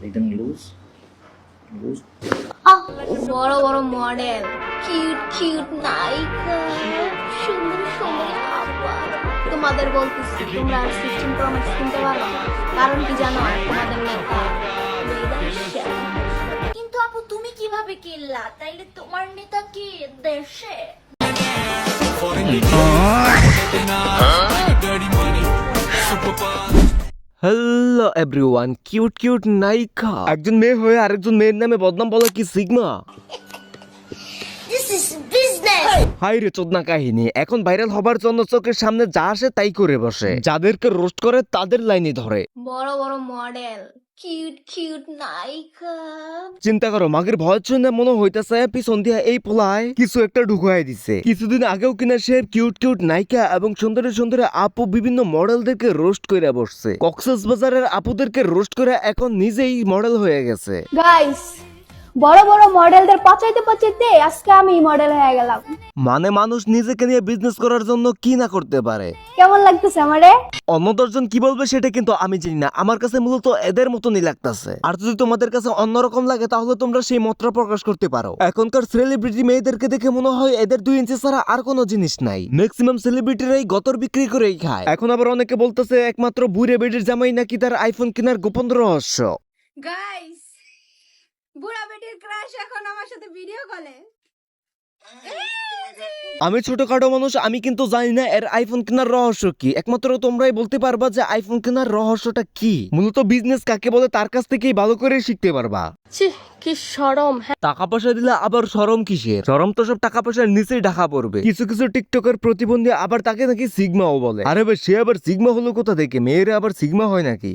একদম loose loose আহ, বড় বড় মডেল কিউট কিউট নায়িকা সুন্দর সুন্দর তোমাদের বলতেছি তোমরা আর সিস্টেম প্রো ম্যাক্স কিনতে পারো কারণ কি জানো? তোমাদের নেতা কিন্তু আপু তুমি কীভাবে কিনলা? তাইলে তোমার নেতা কি দেশে? হ্যালো এভরিওয়ান কিউট কিউট নায়িকা একজন মেয়ে হয়ে আরেকজন মেয়ের নামে বদনাম বলা কি sigma? This is business high রে চোদনা কাহিনী। এখন ভাইরাল হবার জন্য চোখের সামনে যা আসে তাই করে বসে। যাদেরকে রোস্ট করে তাদের লাইনে ধরে। বড় বড় মডেল কিউট কিউট নায়িকা চিন্তা করো মাগের ভয়ের জন্য মনে হইতেছে পিছন দিয়া এই পোলায় কিছু একটা ঢুকাই দিছে। কিছুদিন আগেও কিনা সে কিউট কিউট নায়িকা এবং সুন্দরী সুন্দরে আপু বিভিন্ন মডেলদেরকে রোস্ট করে বসছে। কক্সেস বাজারের আপুদেরকে রোস্ট করে এখন নিজেই মডেল হয়ে গেছে। গাইস বড় বড় মডেলদের পচাইতে পচাইতে আজকে আমি মডেল হয়ে গেলাম। মানে মানুষ নিজেকে নিয়ে বিজনেস করার জন্য কি না করতে পারে? কেমন লাগতেছে আমারে? অন্য দশজন কি বলবে সেটা কিন্তু আমি জানি না। আমার কাছে মূলত এদের মতনই লাগতেছে। আর যদি তোমাদের কাছে অন্যরকম লাগে তাহলে তোমরা সেই মতটা প্রকাশ করতে পারো। এখনকার সেলিব্রিটি মেয়েদেরকে দেখে মনে হয় এদের দুই ইঞ্চি ছাড়া আর কোনো জিনিস নাই। ম্যাক্সিমাম সেলিব্রিটিরাই গতর বিক্রি করেই খায়। এখন আবার অনেকে বলতেছে একমাত্র বুড়ে বেডির জামাই নাকি তার আইফোন কেনার গোপন রহস্য। গাইস বুড়া বেটির ক্রাশ এখন আমার সাথে ভিডিও কলে আমি ছোটখাটো মানুষ আমি কিন্তু জানি না এর আইফোন কেনার রহস্য কি। একমাত্র তোমরাই বলতে পারবা যে আইফোন কেনার রহস্যটা কি। মূলত বিজনেস কাকে বলে তার কাছ থেকেই ভালো করে শিখতে পারবা। কি সরম টাকা পয়সা দিলে আবার সরম কিসের? সরম তো সব টাকা পয়সার নিচেই ঢাকা পড়বে। কিছু কিছু টিকটকের প্রতিবন্ধী আবার তাকে নাকি সিগমাও বলে। আরে ভাই সে আবার সিগমা হলো কোথা থেকে? মেয়েরা আবার সিগমা হয় নাকি?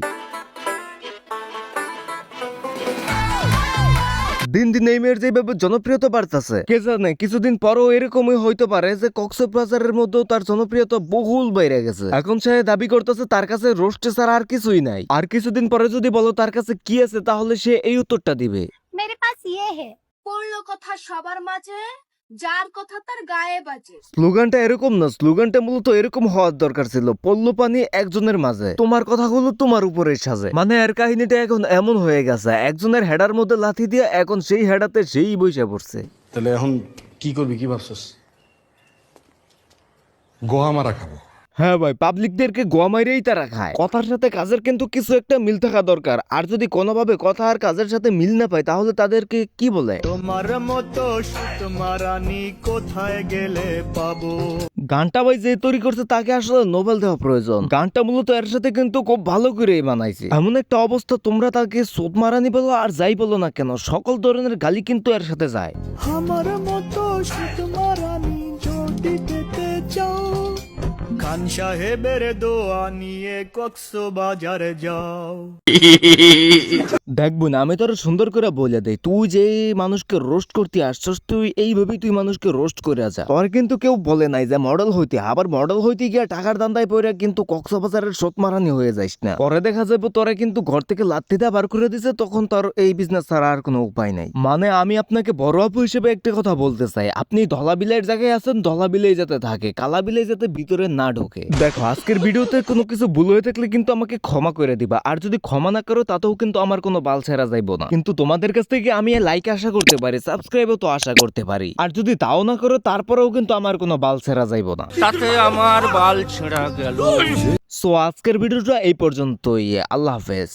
দিন দিন এই মেয়ের যেভাবে জনপ্রিয়তা বাড়তেছে, কে জানে, কিছুদিন পরও এরকমই হইতে পারে যে কক্সবাজারের মধ্যেও তার জনপ্রিয়তা বহুল বেড়ে গেছে। এখন সে দাবি করতেছে তার কাছে রোস্টে ছাড়া আর কিছুই নাই। আর কিছুদিন পরে যদি বলো তার কাছে কি আছে, তাহলে সে এই উত্তরটা দিবে। মেরে পাস ইয়ে হে। পড়ল কথা সবার মাঝে। যার কথা তার গায়ে বাজে। স্লোগানটা এরকম না স্লোগানটা মূলত এরকম হওয়ার দরকার ছিল পল্লু পানি একজনের মাঝে। তোমার কথাগুলো তোমার উপরে সাজে। মানে এর কাহিনীটা এখন এমন হয়ে গেছে একজনের হেডার মধ্যে লাথি দিয়ে এখন সেই হেডাতে সেই বসে পড়ছে। তাহলে এখন কি করবি কি ভাবছস? গোহা মারা খাব। হ্যাঁ ভাই পাবলিকদেরকে গোয়া মাইরেই তারা খায়। কথার সাথে কাজের কিন্তু কিছু একটা মিল থাকা দরকার। আর যদি কোনোভাবে কথা আর কাজের সাথে মিল না পায় তাহলে তাদেরকে কি বলে? তোমার মতো সুতমারানি কোথায় গেলে পাবো? গানটা ভাই যে তৈরি করছে তাকে আসলে নোবেল দেওয়া প্রয়োজন। গানটা মূলত এর সাথে কিন্তু খুব ভালো করে বানাইছে। এমন একটা অবস্থা তোমরা তাকে সোদ মারানি বলো আর যাই বলো না কেন সকল ধরনের গালি কিন্তু এর সাথে যায়। আমার মতো সুতমারানি যদি পেতে খান সাহেবের দোয়া নিয়ে কক্স বাজারে যাও। দেখব না আমি তোর সুন্দর করে বলে দেই, তুই যে মানুষকে রোস্ট করতে আসছস, তুই এইভাবেই তুই মানুষকে রোস্ট করে যা তোর কিন্তু কেউ বলে নাই যে মডেল হইতে, আবার মডেল হইতে গিয়ে টাকার দান্দায় পড়ে কিন্তু কক্সবাজারের সোত মারানি হয়ে যাইস না। পরে দেখা যাবে তোরা কিন্তু ঘর থেকে লাত্তিটা বার করে দিছে, তখন তোর এই বিজনেস ছাড়া আর কোনো উপায় নাই। মানে আমি আপনাকে বড় আপু হিসেবে একটা কথা বলতে চাই, আপনি ধলা বিলের জায়গায় আছেন ধলা বিলেই যাতে থাকে কালা বিলেই যাতে ভিতরে না ঢোকে। দেখো আজকের ভিডিওতে কোনো কিছু ভুল হয়ে থাকলে কিন্তু আমাকে ক্ষমা করে দিবা। আর যদি ক্ষমা না করো তাতেও কিন্তু আমার কোনো বাল ছেড়া যাইবো না। কিন্তু তোমাদের কাছ থেকে আমি লাইক আশা করতে পারি সাবস্ক্রাইবও তো আশা করতে পারি। আর যদি তাও না করো তারপরেও কিন্তু আমার কোনো বাল ছেড়া যাইবো না। তাতে আমার বাল ছেঁড়া গেল। সো আজকের ভিডিওটা এই পর্যন্তই। আল্লাহ হাফেজ।